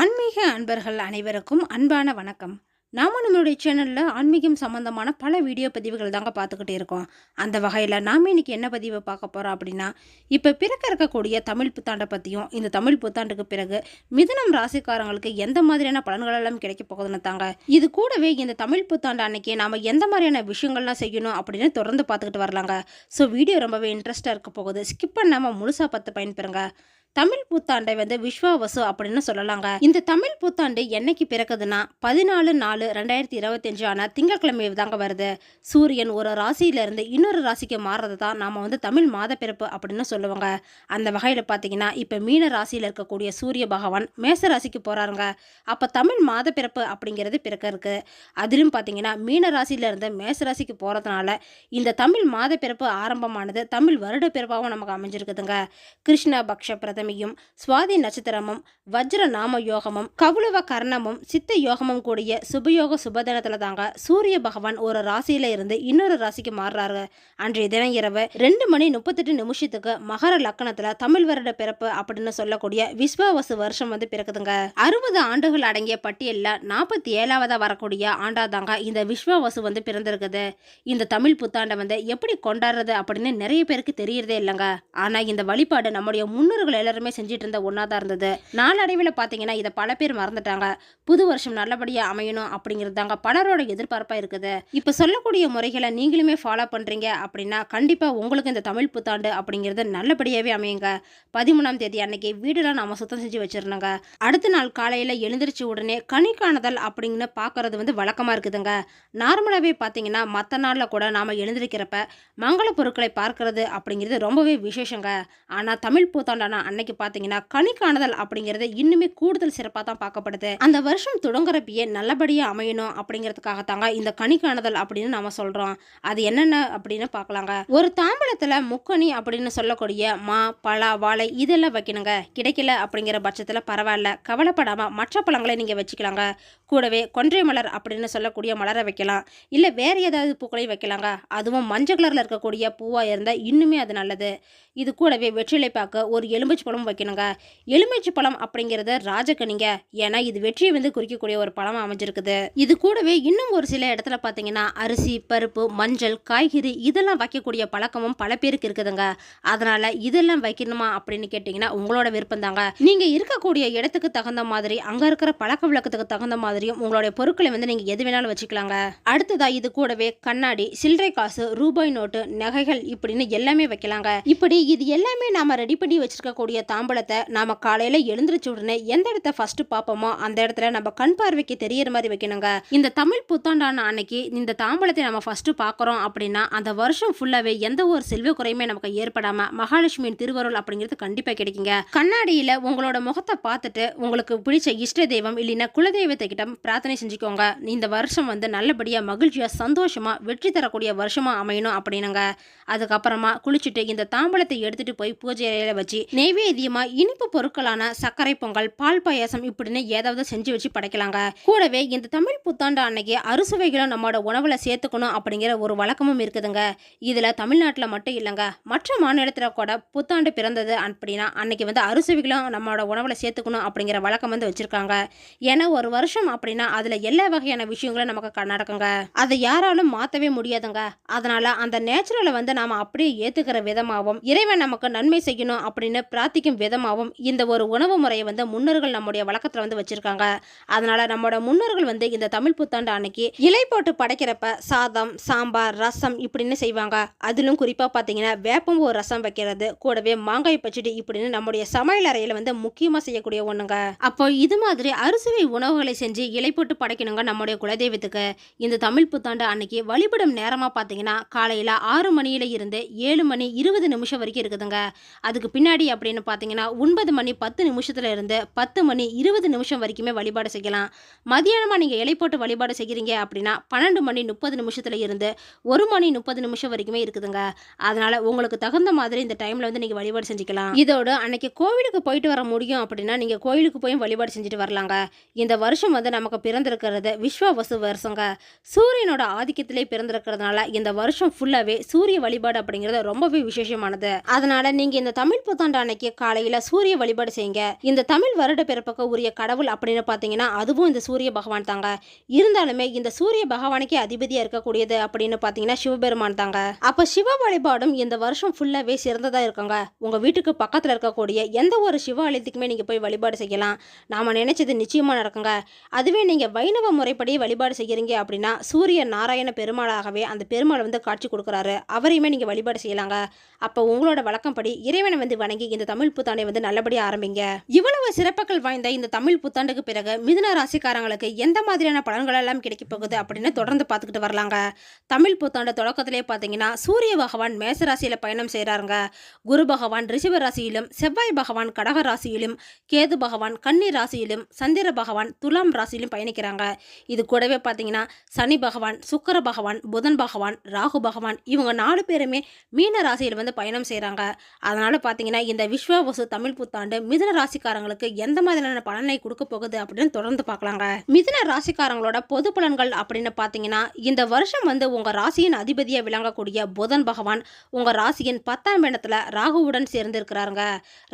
ஆன்மீக அன்பர்கள் அனைவருக்கும் அன்பான வணக்கம். நாம் நம்மளுடைய சேனலில் ஆன்மீகம் சம்மந்தமான பல வீடியோ பதிவுகள் தாங்க பார்த்துக்கிட்டே இருக்கோம். அந்த வகையில் நாம் இன்னைக்கு என்ன பதிவை பார்க்க போகிறோம் அப்படின்னா இப்போ பிறக்க இருக்கக்கூடிய தமிழ் புத்தாண்டை பற்றியும் இந்த தமிழ் புத்தாண்டுக்கு பிறகு மிதுனம் ராசிக்காரங்களுக்கு எந்த மாதிரியான பலன்கள் எல்லாம் கிடைக்க போகுதுன்னு தாங்க. இது கூடவே இந்த தமிழ் புத்தாண்டு அன்னைக்கு நாம் எந்த மாதிரியான விஷயங்கள்லாம் செய்யணும் அப்படின்னு தொடர்ந்து பார்த்துக்கிட்டு வரலாங்க. ஸோ வீடியோ ரொம்பவே இன்ட்ரெஸ்ட்டாக இருக்க போகுது. ஸ்கிப் பண்ணாமல் முழுசாக பார்த்து பயன்பெறுங்க. தமிழ் புத்தாண்டை வந்து விஸ்வாவசு அப்படின்னு சொல்லலாங்க. இந்த தமிழ் புத்தாண்டு என்னைக்கு பிறக்குதுன்னா பதினாலு நாலு ரெண்டாயிரத்தி இருபத்தஞ்சு ஆன திங்கட்கிழமை தாங்க வருது. சூரியன் ஒரு ராசியிலிருந்து இன்னொரு ராசிக்கு மாறுறது தான் நாம வந்து தமிழ் மாத பிறப்பு அப்படின்னு சொல்லுவாங்க. அந்த வகையில் பார்த்தீங்கன்னா இப்போ மீன ராசியில் இருக்கக்கூடிய சூரிய பகவான் மேச ராசிக்கு போறாருங்க. அப்போ தமிழ் மாத பிறப்பு அப்படிங்கிறது பிறக்க இருக்கு அதிலும் பார்த்தீங்கன்னா மீன ராசியிலிருந்து மேச ராசிக்கு போகிறதுனால இந்த தமிழ் மாத பிறப்பு ஆரம்பமானது தமிழ் வருட பிறப்பாகவும் நமக்கு அமைஞ்சிருக்குதுங்க. கிருஷ்ண பக்ஷ பிரதமியும் சுவாதி நட்சத்திரமும் வஜ்ர நாம யோகமும் கவுளவ கர்ணமும் சித்த யோகமும் கூடிய சுபயோக சுபதினத்தில் தாங்க சூரிய பகவான் ஒரு ராசியில இருந்து இன்னொரு ராசிக்கு மாறுறாரு. அன்றைய தினம் இரவு ரெண்டு மணி முப்பத்தெட்டு நிமிஷத்துக்கு மகர லக்கணத்துல தமிழ் வருட பிறப்பு அப்படின்னு சொல்லக்கூடிய விஸ்வாவசு வருஷம் வந்து பிறக்குதுங்க. அறுபது ஆண்டுகள் அடங்கிய பட்டியலில் நாற்பத்தி ஏழாவதா வரக்கூடிய ஆண்டாதாங்க இந்த விஸ்வாவசு வந்து பிறந்திருக்குது. இந்த தமிழ் புத்தாண்டை வந்து எப்படி கொண்டாடுறது அப்படின்னு நிறைய பேருக்கு தெரியறதே இல்லைங்க. ஆனா இந்த வழிபாடு நம்முடைய முன்னோர்கள் எல்லாருமே செஞ்சுட்டு இருந்த ஒன்றா தான் இருந்தது. நாளடைவில் பார்த்தீங்கன்னா இதை பல பேர் மறந்துட்டாங்க. புது வருஷம் நல்லபடியாக அமையணும் அப்படிங்கிறது தாங்க பலரோட எதிர்பார்ப்பாக இருக்குது. இப்போ சொல்லக்கூடிய முறைகளை நீங்களுமே ஃபாலோ பண்ணுறீங்க அப்படின்னா கண்டிப்பாக உங்களுக்கு இந்த தமிழ் புத்தாண்டு அப்படிங்கிறது நல்லபடியாகவே அமையுங்க. பதிமூணாம் தேதி அன்னைக்கு வீடெல்லாம் நாம சுத்தம் செஞ்சு வச்சிருந்தோங்க அடுத்த நாள் காலையில் எழுந்திரிச்ச உடனே கனி காணுதல் அப்படின்னு பார்க்குறது வந்து வழக்கமாக இருக்குதுங்க. நார்மலாகவே பார்த்தீங்கன்னா மற்ற நாளில் கூட நாம் எழுந்திருக்கிறப்ப மங்கள பொருட்களை பார்க்கறது அப்படிங்கிறது ரொம்பவே விசேஷங்க. ஆனால் தமிழ் புத்தாண்டான அன்னைக்கு பார்த்தீங்கன்னா கனி காணுதல் அப்படிங்கிறது இன்னுமே கூடுதல் சிறப்பாக தான் பார்க்கப்படுது. அந்த வருஷம் தொடங்குறப்பயே நல்லபடியாக அமையணும் அப்படிங்கிறதுக்காக தாங்க இந்த கனி காணுதல் அப்படின்னு நாம சொல்கிறோம் அது என்னென்ன அப்படின்னு பார்க்கலாங்க. ஒரு தாம்பழத்தில் முக்கணி அப்படின்னு சொல்லக்கூடிய மா பழா வாழை இதெல்லாம் வைக்கணுங்க. கிடைக்கல அப்படிங்கிற பட்சத்தில் பரவாயில்ல. கவலைப்படாமல் மற்ற பழங்களை நீங்கள் வச்சுக்கலாங்க. கூடவே கொன்றை மலர் அப்படின்னு சொல்லக்கூடிய மலரை வைக்கலாம். இல்லை வேற ஏதாவது பூக்களையும் வைக்கலாங்க. அதுவும் மஞ்சள் கலரில் இருக்கக்கூடிய பூவாக இருந்தால் இன்னுமே அது நல்லது. இது கூடவே வெற்றிலை பார்க்க ஒரு எலுமிச்சை பழம் வைக்கணுங்க. எலுமிச்சை பழம் அப்படிங்கிறது ராஜக்கனிங்க ஏன்னா இது வெற்றியை வந்து குறிக்கக்கூடிய ஒரு பழம் அமைஞ்சிருக்குது. இது கூடவே இன்னும் ஒரு சில இடத்துல பார்த்தீங்கன்னா அரிசி பருப்பு மஞ்சள் காய்கறி இதெல்லாம் வைக்கக்கூடிய பழக்கமும் பல பேருக்கு இருக்குதுங்க. அதனால இதெல்லாம் வைக்கணுமா அப்படின்னு கேட்டிங்கன்னா உங்களோட விருப்பம் தாங்க நீங்கள் இருக்கக்கூடிய இடத்துக்கு தகுந்த மாதிரி அங்கே இருக்கிற பழக்க விளக்கத்துக்கு தகுந்த மாதிரியும் உங்களுடைய பொருட்களை வந்து நீங்கள் எது வேணாலும் வச்சுக்கலாங்க. அடுத்ததாக இது கூடவே கண்ணாடி சில்லறை காசு ரூபாய் நோட்டு நகைகள் இப்படின்னு எல்லாமே வைக்கலாங்க. இப்படி இது எல்லாமே நாம ரெடி பண்ணி வச்சிருக்கக்கூடிய தாம்பழத்தை நாம காலையில் எழுந்திரிச்ச உடனே எந்த இடத்த ஃபஸ்ட்டு பார்ப்போமோ அந்த இடத்துல நம்ம கண் பார்வைக்கு தெரியற மாதிரி வைக்கணுங்க. இந்த தமிழ் புத்தாண்டான அன்னைக்கு இந்த தாம்பழத்தை நம்ம ஃபஸ்ட்டு பார்க்குறோம் அப்படின்னா அந்த வருஷம் ஃபுல்லாகவே எந்த ஒரு செல்வ குறையுமே நமக்கு ஏற்படாமல் மகாலட்சுமியின் திருவருள் அப்படிங்கிறது கண்டிப்பாக கிடைக்குங்க. கண்ணாடியில் உங்களோட முகத்தை பார்த்துட்டு உங்களுக்கு பிடிச்ச இஷ்ட தெய்வம் இல்லைன்னா குலதெய்வத்தை கிட்ட பிரார்த்தனை செஞ்சுக்கோங்க. இந்த வருஷம் வந்து நல்லபடியாக மகிழ்ச்சியாக சந்தோஷமாக வெற்றி தரக்கூடிய வருஷமாக அமையணும் அப்படின்னுங்க. அதுக்கப்புறமா குளிச்சுட்டு இந்த தாம்பழத்தை எடுத்துகிட்டு போய் பூஜை அறையில் வச்சு நெய்வேத்தியமா இனிப்பு பொருட்களான சர்க்கரை பொங்கல் பால் பாயாசம் இப்படின்னு ஏதாவது செஞ்சு வச்சு படைக்கலாங்க. கூடவே இந்த தமிழ் புத்தாண்டு அன்னைக்கு அறுசுவைகளும் நம்மளோட உணவுல சேர்த்துக்கணும் அப்படிங்கிற ஒரு வழக்கமும் இருக்குதுங்க. இதுல தமிழ்நாட்டில் மட்டும் இல்லைங்க. மற்ற மாநிலத்தில் கூட புத்தாண்டு பிறந்தது அப்படின்னா அன்னைக்கு வந்து அறுசுவைகளும் நம்மளோட உணவுல சேர்த்துக்கணும் அப்படிங்கிற வழக்கம் வந்து வச்சிருக்காங்க. ஏன்னா ஒரு வருஷம் அப்படின்னா அதுல எல்லா வகையான விஷயங்களும் நமக்கு நடக்குங்க. அதை யாராலும் மாத்தவே முடியாதுங்க. அதனால அந்த நேச்சுரலை வந்து நாம அப்படியே ஏத்துக்கிற விதமாகவும் இறைவன் நமக்கு நன்மை செய்யணும் அப்படின்னு பிரார்த்திக்கும் விதமாகவும் இந்த ஒரு உணவு முறையை வந்து முன்னோர்கள் நம்முடைய வழக்கத்தில் வந்து வச்சுருக்காங்க. அதனால் நம்மளோட முன்னோர்கள் வந்து இந்த தமிழ் புத்தாண்டு அன்னைக்கு இலை போட்டு படைக்கிறப்ப சாதம் சாம்பார் ரசம் இப்படின்னு செய்வாங்க. அதிலும் குறிப்பாக பார்த்தீங்கன்னா வேப்பம் வேப்பம்பூ ரசம் வைக்கிறது கூடவே மாங்காய் பச்சடி இப்படின்னு நம்முடைய சமையல் அறையில் வந்து முக்கியமாக செய்யக்கூடிய ஒன்றுங்க அப்போ இது மாதிரி அரிசுவை உணவுகளை செஞ்சு இலை போட்டு படைக்கணுங்க நம்முடைய குலதெய்வத்துக்கு. இந்த தமிழ் புத்தாண்டு அன்னைக்கு வழிபடும் நேரமாக பார்த்தீங்கன்னா காலையில் ஆறு மணியில இருந்து ஏழு மணி இருபது நிமிஷம் வரைக்கும் இருக்குதுங்க. அதுக்கு பின்னாடி அப்படின்னு பார்த்தீங்கன்னா ஒன்பது மணி பத்து நிமிஷத்துல இருந்து பத்து மணி இருபது நிமிஷம் வரைக்குமே வழிபாடு செய்யலாம். மதியானமாக நீங்கள் இலை போட்டு வழிபாடு செய்கிறீங்க அப்படின்னா பன்னெண்டு மணி முப்பது நிமிஷத்துல இருந்து ஒரு மணி முப்பது நிமிஷம் வரைக்குமே இருக்குதுங்க. அதனால உங்களுக்கு தகுந்த மாதிரி இந்த டைம்ல வந்து நீங்கள் வழிபாடு செஞ்சுக்கலாம். இதோட அன்னைக்கு கோவிலுக்கு போயிட்டு வர முடியும் அப்படின்னா நீங்கள் கோவிலுக்கு போய் வழிபாடு செஞ்சுட்டு வரலாங்க. இந்த வருஷம் வந்து நமக்கு பிறந்திருக்கிறது விஸ்வவசு வருஷங்க. சூரியனோட ஆதிக்கத்திலே பிறந்திருக்கிறதுனால இந்த வருஷம் ஃபுல்லாகவே சூரிய வழிபாடு அப்படிங்கிறது ரொம்பவே விசேஷமானது. அதனால் நீங்கள் இந்த தமிழ் புத்தாண்டு அன்னைக்கு காலையில் சூரிய வழிபாடு செய்யுங்க. இந்த தமிழ் வருட பிறப்புக்கு உரிய கடவுள் அப்படின்னு பார்த்தீங்கன்னா அதுவும் இந்த சூரிய பகவான் தாங்க. இருந்தாலுமே இந்த சூரிய பகவானுக்கே அதிபதியாக இருக்கக்கூடியது அப்படின்னு பார்த்தீங்கன்னா சிவபெருமான் தாங்க. அப்போ சிவ வழிபாடும் இந்த வருஷம் ஃபுல்லாகவே சிறந்ததாக இருக்குங்க. உங்கள் வீட்டுக்கு பக்கத்தில் இருக்கக்கூடிய எந்த ஒரு சிவ ஆலயத்துக்குமே நீங்கள் போய் வழிபாடு செய்யலாம். நாம நினைச்சது நிச்சயமாக நடக்குங்க. அதுவே நீங்கள் வைணவ முறைப்படி வழிபாடு செய்கிறீங்க அப்படின்னா சூரிய நாராயண பெருமாளாகவே அந்த பெருமாள் வந்து காட்சி கொடுக்குறாரு. அவரையுமே நீங்கள் வழிபாடு செய்யலாங்க. அப்போ உங்களோட வழக்கம்படி இறைவனை வந்து வணங்கி இந்த தமிழ் தமிழ் புத்தாண்டை வந்து நல்லபடியாக ஆரம்பிங்க. இவ்வளவு சிறப்புகள் வாய்ந்த இந்த தமிழ் புத்தாண்டுக்கு பிறகு மிதுன ராசிக்காரங்களுக்கு எந்த மாதிரியான பலன்கள் எல்லாம் கிடைக்க போகுது அப்படின்னு தொடர்ந்து பார்த்துக்கிட்டு வரலாங்க. தமிழ் புத்தாண்டு தொடக்கத்திலே பார்த்தீங்கன்னா சூரிய பகவான் மேச ராசியில் பயணம் செய்கிறாருங்க குரு பகவான் ரிஷப ராசியிலும் செவ்வாய் பகவான் கடக ராசியிலும் கேது பகவான் கன்னி ராசியிலும் சந்திர பகவான் துலாம் ராசியிலும் பயணிக்கிறாங்க. இது கூடவே பார்த்தீங்கன்னா சனி பகவான் சுக்கர பகவான் புதன் பகவான் ராகு பகவான் இவங்க நாலு பேருமே மீன ராசியில் வந்து பயணம் செய்கிறாங்க அதனால பார்த்தீங்கன்னா இந்த விஸ்வ வசு தமிழ் புத்தாண்டு மிதுன ராசிக்காரங்களுக்கு எந்த மாதிரியான பலனை கொடுக்க போகுது அப்படின்னு தொடர்ந்து பார்க்கலாங்க. மிதுன ராசிக்காரங்களோட பொது பலன்கள் அப்படின்னு பார்த்தீங்கன்னா இந்த வருஷம் வந்து உங்க ராசியின் அதிபதியாக விளங்கக்கூடிய புதன் பகவான் உங்க ராசியின் பத்தாம் இடத்துல ராகுவுடன் சேர்ந்திருக்கிறாருங்க.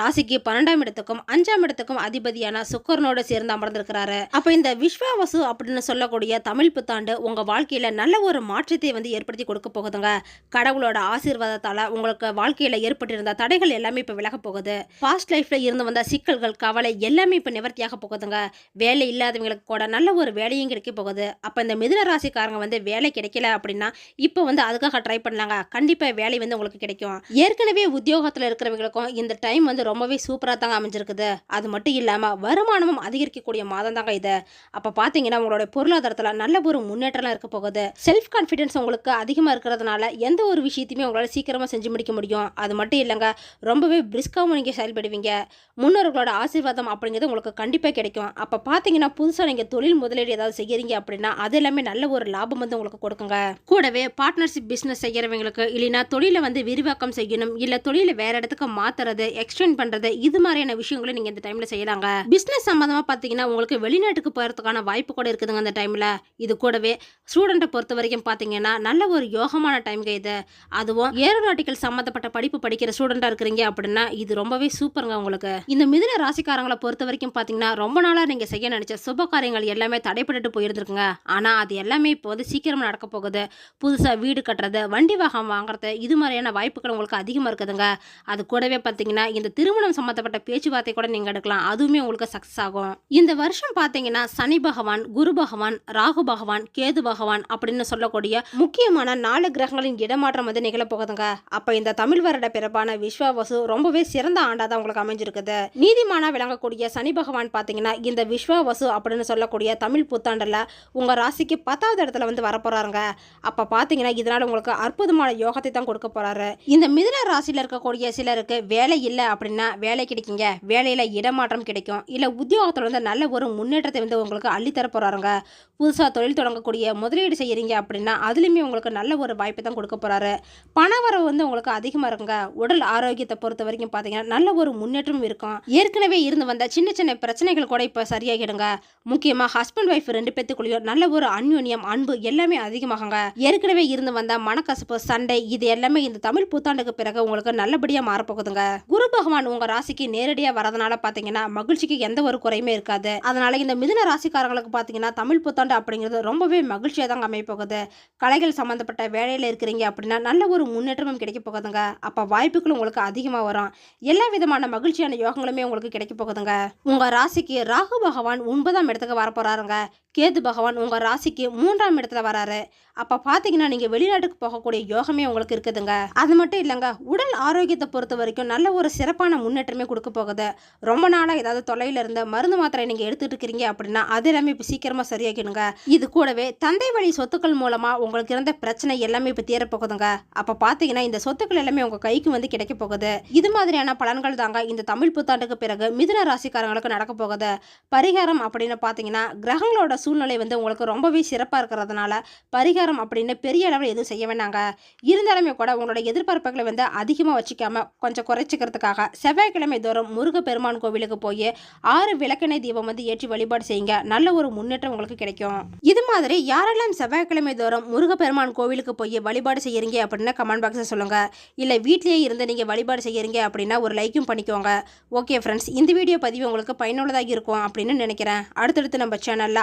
ராசிக்கு பன்னெண்டாம் இடத்துக்கும் அஞ்சாம் இடத்துக்கும் அதிபதியான சுக்கரனோட சேர்ந்து அமர்ந்திருக்கிறாரு. அப்ப இந்த விஸ்வாவசு அப்படின்னு சொல்லக்கூடிய தமிழ் புத்தாண்டு உங்க வாழ்க்கையில நல்ல ஒரு மாற்றத்தை வந்து ஏற்படுத்தி கொடுக்க போகுதுங்க. கடவுளோட ஆசீர்வாதத்தால உங்களுக்கு வாழ்க்கையில ஏற்பட்டிருந்த தடைகள் எல்லாமே இப்ப விலக போகுது. பாஸ்ட் லைஃப்ல இருந்து வந்த சிக்கல்கள் கவலை எல்லாமே இப்போ நிவர்த்தியாக போகுதுங்க. வேலை இல்லாதவங்களுக்கு கூட நல்ல ஒரு வேலையும் கிடைக்க போகுது. அப்போ இந்த மிதுன ராசிக்காரங்க வந்து வேலை கிடைக்கல அப்படின்னா இப்போ வந்து அதுக்காக ட்ரை பண்ணலாங்க. கண்டிப்பாக வேலை வந்து உங்களுக்கு கிடைக்கும். ஏற்கனவே உத்தியோகத்தில் இருக்கிறவங்களுக்கும் இந்த டைம் வந்து ரொம்பவே சூப்பராக தாங்க அமைஞ்சிருக்குது. அது மட்டும் இல்லாமல் வருமானமும் அதிகரிக்கக்கூடிய மாதம் தாங்க இது. அப்போ பார்த்தீங்கன்னா உங்களோட பொருளாதாரத்தில் நல்ல ஒரு முன்னேற்றம்லாம் இருக்க போகுது. செல்ஃப் கான்ஃபிடென்ஸ் உங்களுக்கு அதிகமாக இருக்கிறதுனால எந்த ஒரு விஷயத்தையுமே உங்களால் சீக்கிரமாக செஞ்சு முடிக்க முடியும். அது மட்டும் இல்லைங்க ரொம்பவே பிரிஸ்காவும் நீங்க செயல்படுவீங்க. முன்னோர்களோட ஆசீர்வாதம் அப்படிங்கிறது உங்களுக்கு கண்டிப்பா கிடைக்கும். அப்ப பாத்தீங்கன்னா புதுசா நீங்க தொழில் முதலீடு ஏதாவது செய்யறீங்க அப்படின்னா அது எல்லாமே நல்ல ஒரு லாபம் வந்து உங்களுக்கு கொடுக்குங்க. கூடவே பார்ட்னர்ஷிப் பிசினஸ் செய்யறவங்களுக்கு இல்லைன்னா தொழிலை வந்து விரிவாக்கம் செய்யணும் இல்ல தொழிலை வேற இடத்துக்கு மாத்துறது எக்ஸ்டெண்ட் பண்றது இது மாதிரியான விஷயங்களை நீங்க இந்த டைம்ல செய்யலாங்க. பிசினஸ் சம்பந்தமா பாத்தீங்கன்னா உங்களுக்கு வெளிநாட்டுக்கு போறதுக்கான வாய்ப்பு கூட இருக்குதுங்க அந்த டைம்ல இது கூடவே ஸ்டூடெண்ட்டை பொறுத்த வரைக்கும் பாத்தீங்கன்னா நல்ல ஒரு யோகமான டைம்ங்க இது. அதுவும் ஏரோநாட்டிக்கல் சம்மந்தப்பட்ட படிப்பு படிக்கிற ஸ்டூடெண்டா இருக்கிறீங்க அப்படின்னா இது ரொம்ப ரொம்பவே சூப்பருங்க உங்களுக்கு. இந்த மிதுன ராசிக்காரங்களை பொறுத்த வரைக்கும் பார்த்தீங்கன்னா ரொம்ப நாளாக நீங்கள் செய்ய நினச்ச சுப காரியங்கள் எல்லாமே தடைப்பட்டு போயிருந்துருக்குங்க. ஆனால் அது எல்லாமே இப்போ வந்து சீக்கிரமாக நடக்க போகுது. புதுசாக வீடு கட்டுறது வண்டி வாகனம் வாங்குறது இது மாதிரியான வாய்ப்புகள் உங்களுக்கு அதிகமாக இருக்குதுங்க. அது கூடவே பார்த்தீங்கன்னா இந்த திருமணம் சம்மந்தப்பட்ட பேச்சுவார்த்தை கூட நீங்கள் எடுக்கலாம். அதுவுமே உங்களுக்கு சக்ஸஸ் ஆகும். இந்த வருஷம் பார்த்தீங்கன்னா சனி பகவான் குரு பகவான் ராகு பகவான் கேது பகவான் அப்படின்னு சொல்லக்கூடிய முக்கியமான நாலு கிரகங்களின் இடமாற்றம் வந்து நிகழப்போகுதுங்க அப்போ இந்த தமிழ் வருட பிறப்பான விஸ்வாவசு ரொம்பவே சிறப்பு சிறந்த ஆண்டாதான் உங்களுக்கு அமைஞ்சிருக்குது. நீதிமானா விளங்கக்கூடிய சனி பகவான் பாத்தீங்கன்னா இந்த விஸ்வவசு அப்படின்னு சொல்லக்கூடிய தமிழ் புத்தாண்டுல உங்க ராசிக்கு பத்தாவது இடத்துல வந்து வரப்போறாருங்க. அப்ப பாத்தீங்கன்னா இதனால உங்களுக்கு அற்புதமான யோகத்தை தான் கொடுக்க போறாரு. இந்த மிதுன ராசியில இருக்கக்கூடிய சிலருக்கு வேலை இல்லை அப்படின்னா வேலை கிடைக்குங்க. வேலையில இடமாற்றம் கிடைக்கும். இல்ல உத்தியோகத்துல வந்து நல்ல ஒரு முன்னேற்றத்தை வந்து உங்களுக்கு அள்ளித்தர போறாருங்க. புதுசா தொழில் தொடங்கக்கூடிய முதலீடு செய்யறீங்க அப்படின்னா அதுலயுமே உங்களுக்கு நல்ல ஒரு வாய்ப்பை தான் கொடுக்க போறாரு. பணவரவு வந்து உங்களுக்கு அதிகமா இருக்குங்க. உடல் ஆரோக்கியத்தை பொறுத்த வரைக்கும் நல்ல ஒரு முன்னேற்றமும் இருக்கும். ஏற்கனவே இருந்து வந்த சின்ன சின்ன பிரச்சனைகள் கூட இப்போ சரியாகிடுங்க. முக்கியமா ஹஸ்பண்ட் ஒய்ஃப் ரெண்டு பேத்துக்குள்ளேயும் நல்ல ஒரு அந்யோன்யம் அன்பு எல்லாமே அதிகமாகுங்க. ஏற்கனவே இருந்து வந்த மனக்கசப்பு சண்டை இது எல்லாமே இந்த தமிழ் புத்தாண்டுக்கு பிறகு உங்களுக்கு நல்லபடியாக மாறப்போகுதுங்க. குரு பகவான் உங்க ராசிக்கு நேரடியாக வரதுனால பார்த்தீங்கன்னா மகிழ்ச்சிக்கு எந்த ஒரு குறையுமே இருக்காது. அதனால இந்த மிதுன ராசிக்காரங்களுக்கு பார்த்தீங்கன்னா தமிழ் புத்தாண்டு அப்படிங்கிறது ரொம்பவே மகிழ்ச்சியாக தாங்க அமையப்போகுது கலைகள் சம்மந்தப்பட்ட வேலையில் இருக்கிறீங்க அப்படின்னா நல்ல ஒரு முன்னேற்றமும் கிடைக்க போகுதுங்க. அப்போ வாய்ப்புகள் உங்களுக்கு அதிகமாக வரும். எல்லா விதமான மகிழ்ச்சியான யோகங்களுமே உங்களுக்கு கிடைக்க போகுதுங்க. உங்க ராசிக்கு ராகு பகவான் ஒன்பதாம் இடத்துக்கு வரப்போறாருங்க. கேது பகவான் உங்கள் ராசிக்கு மூன்றாம் இடத்துல வராரு. அப்போ பார்த்தீங்கன்னா நீங்கள் வெளிநாட்டுக்கு போகக்கூடிய யோகமே உங்களுக்கு இருக்குதுங்க. அது மட்டும் இல்லைங்க உடல் ஆரோக்கியத்தை பொறுத்த வரைக்கும் நல்ல ஒரு சிறப்பான முன்னேற்றமே கொடுக்க போகுது. ரொம்ப நாளாக ஏதாவது தொலைவில் இருந்த மருந்து மாத்திரை நீங்கள் எடுத்துகிட்டு இருக்கிறீங்க அப்படின்னா அது எல்லாமே இப்போ சீக்கிரமாக சரியாகிடுங்க. இது கூடவே தந்தை வழி சொத்துக்கள் மூலமாக உங்களுக்கு இருந்த பிரச்சனை எல்லாமே இப்போ தீரப்போகுதுங்க. போகுதுங்க பார்த்தீங்கன்னா இந்த சொத்துக்கள் எல்லாமே உங்கள் கைக்கு வந்து கிடைக்க போகுது. இது மாதிரியான பலன்கள் தாங்க இந்த தமிழ் புத்தாண்டுக்கு பிறகு மிதுன ராசிக்காரங்களுக்கு நடக்க போகுது. பரிகாரம் அப்படின்னு பார்த்தீங்கன்னா கிரகங்களோட சூழ்நிலை வந்து உங்களுக்கு ரொம்பவே சிறப்பாக இருக்கிறதுனால பரிகாரம் அப்படின்னு பெரிய அளவில் எதுவும் செய்ய வேணாங்க இருந்தாலுமே கூட உங்களோட எதிர்பார்ப்புகளை வந்து அதிகமாக வச்சுக்காமல் கொஞ்சம் குறைச்சிக்கிறதுக்காக செவ்வாய்க்கிழமை தோறும் முருகப்பெருமான் கோவிலுக்கு போய் ஆறு விளக்கெண்ணெய் தீபம் வந்து ஏற்றி வழிபாடு செய்யுங்க. நல்ல ஒரு முன்னேற்றம் உங்களுக்கு கிடைக்கும். இது மாதிரி யாரெல்லாம் செவ்வாய்க்கிழமை தோறும் முருகப்பெருமான் கோவிலுக்கு போய் வழிபாடு செய்யறீங்க அப்படின்னு கமெண்ட் பாக்ஸில் சொல்லுங்கள் இல்லை வீட்லேயே இருந்து நீங்கள் வழிபாடு செய்யறீங்க அப்படின்னா ஒரு லைக்கும் பண்ணிக்கோங்க. ஓகே ஃப்ரெண்ட்ஸ் இந்த வீடியோ பதிவு உங்களுக்கு பயனுள்ளதாக இருக்கும் அப்படின்னு நினைக்கிறேன். அடுத்தடுத்து நம்ம சேனலில்